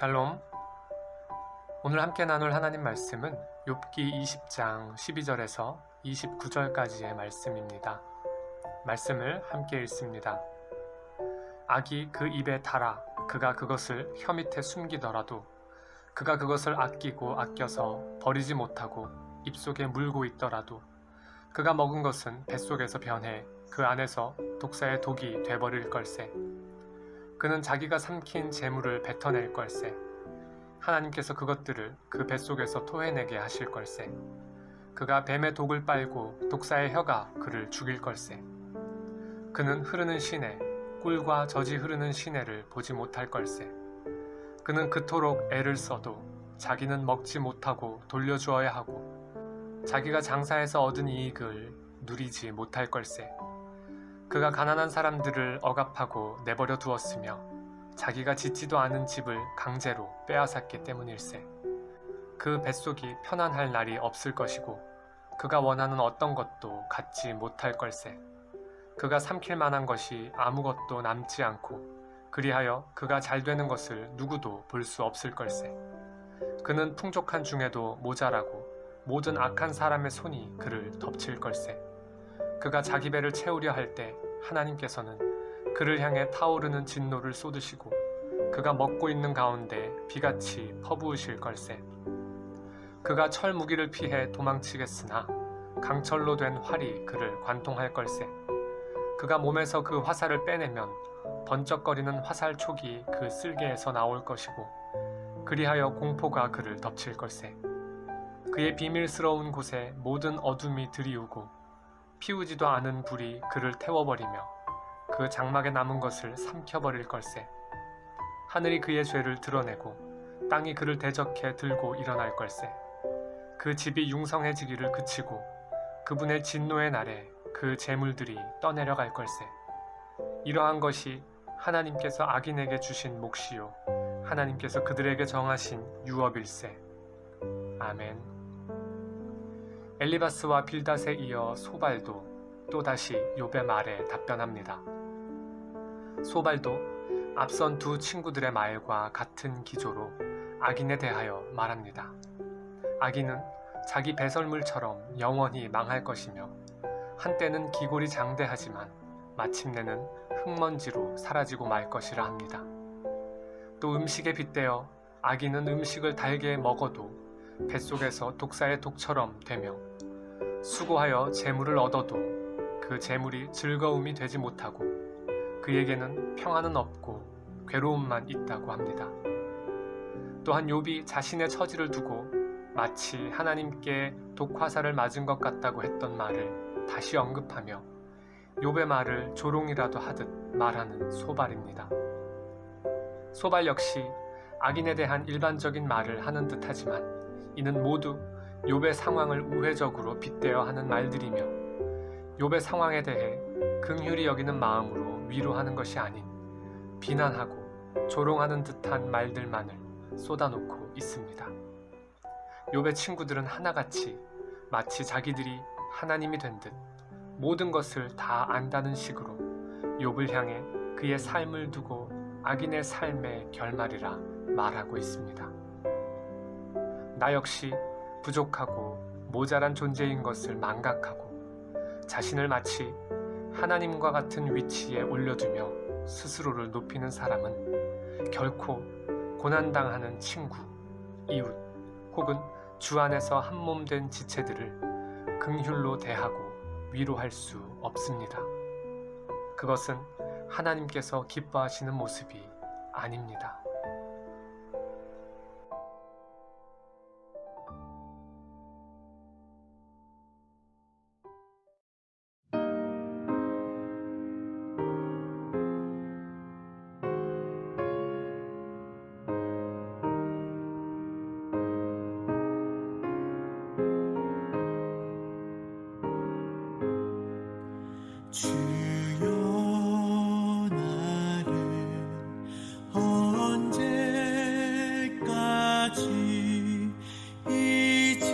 샬롬. 오늘 함께 나눌 하나님 말씀은 욥기 20장 12절에서 29절까지의 말씀입니다. 말씀을 함께 읽습니다. 악이 그 입에 달아 그가 그것을 혀 밑에 숨기더라도 그가 그것을 아끼고 아껴서 버리지 못하고 입속에 물고 있더라도 그가 먹은 것은 뱃속에서 변해 그 안에서 독사의 독이 돼버릴 걸세. 그는 자기가 삼킨 재물을 뱉어낼 걸세. 하나님께서 그것들을 그 뱃속에서 토해내게 하실 걸세. 그가 뱀의 독을 빨고 독사의 혀가 그를 죽일 걸세. 그는 흐르는 시내, 꿀과 젖이 흐르는 시내를 보지 못할 걸세. 그는 그토록 애를 써도 자기는 먹지 못하고 돌려주어야 하고 자기가 장사해서 얻은 이익을 누리지 못할 걸세. 그가 가난한 사람들을 억압하고 내버려 두었으며 자기가 짓지도 않은 집을 강제로 빼앗았기 때문일세. 그 뱃속이 편안할 날이 없을 것이고 그가 원하는 어떤 것도 갖지 못할 걸세. 그가 삼킬 만한 것이 아무것도 남지 않고 그리하여 그가 잘 되는 것을 누구도 볼 수 없을 걸세. 그는 풍족한 중에도 모자라고 모든 악한 사람의 손이 그를 덮칠 걸세. 그가 자기 배를 채우려 할 때 하나님께서는 그를 향해 타오르는 진노를 쏟으시고 그가 먹고 있는 가운데 비같이 퍼부으실 걸세. 그가 철 무기를 피해 도망치겠으나 강철로 된 활이 그를 관통할 걸세. 그가 몸에서 그 화살을 빼내면 번쩍거리는 화살 촉이 그 쓸개에서 나올 것이고 그리하여 공포가 그를 덮칠 걸세. 그의 비밀스러운 곳에 모든 어둠이 들이우고 피우지도 않은 불이 그를 태워버리며 그 장막에 남은 것을 삼켜버릴 걸세. 하늘이 그의 죄를 드러내고 땅이 그를 대적해 들고 일어날 걸세. 그 집이 융성해지기를 그치고 그분의 진노의 날에 그 재물들이 떠내려갈 걸세. 이러한 것이 하나님께서 악인에게 주신 몫이요 하나님께서 그들에게 정하신 유업일세. 아멘. 엘리바스와 빌닷에 이어 소발도 또다시 욥의 말에 답변합니다. 소발도 앞선 두 친구들의 말과 같은 기조로 악인에 대하여 말합니다. 악인은 자기 배설물처럼 영원히 망할 것이며 한때는 기골이 장대하지만 마침내는 흙먼지로 사라지고 말 것이라 합니다. 또 음식에 빗대어 악인은 음식을 달게 먹어도 뱃속에서 독사의 독처럼 되며 수고하여 재물을 얻어도 그 재물이 즐거움이 되지 못하고 그에게는 평안은 없고 괴로움만 있다고 합니다. 또한 욥이 자신의 처지를 두고 마치 하나님께 독화살을 맞은 것 같다고 했던 말을 다시 언급하며 욥의 말을 조롱이라도 하듯 말하는 소발입니다. 소발 역시 악인에 대한 일반적인 말을 하는 듯하지만 이는 모두 욥의 상황을 우회적으로 빗대어 하는 말들이며 욥의 상황에 대해 긍휼히 여기는 마음으로 위로하는 것이 아닌 비난하고 조롱하는 듯한 말들만을 쏟아놓고 있습니다. 욥의 친구들은 하나같이 마치 자기들이 하나님이 된 듯 모든 것을 다 안다는 식으로 욥을 향해 그의 삶을 두고 악인의 삶의 결말이라 말하고 있습니다. 나 역시 부족하고 모자란 존재인 것을 망각하고 자신을 마치 하나님과 같은 위치에 올려두며 스스로를 높이는 사람은 결코 고난당하는 친구, 이웃 혹은 주 안에서 한 몸 된 지체들을 긍휼로 대하고 위로할 수 없습니다. 그것은 하나님께서 기뻐하시는 모습이 아닙니다. 언제까지 잊으시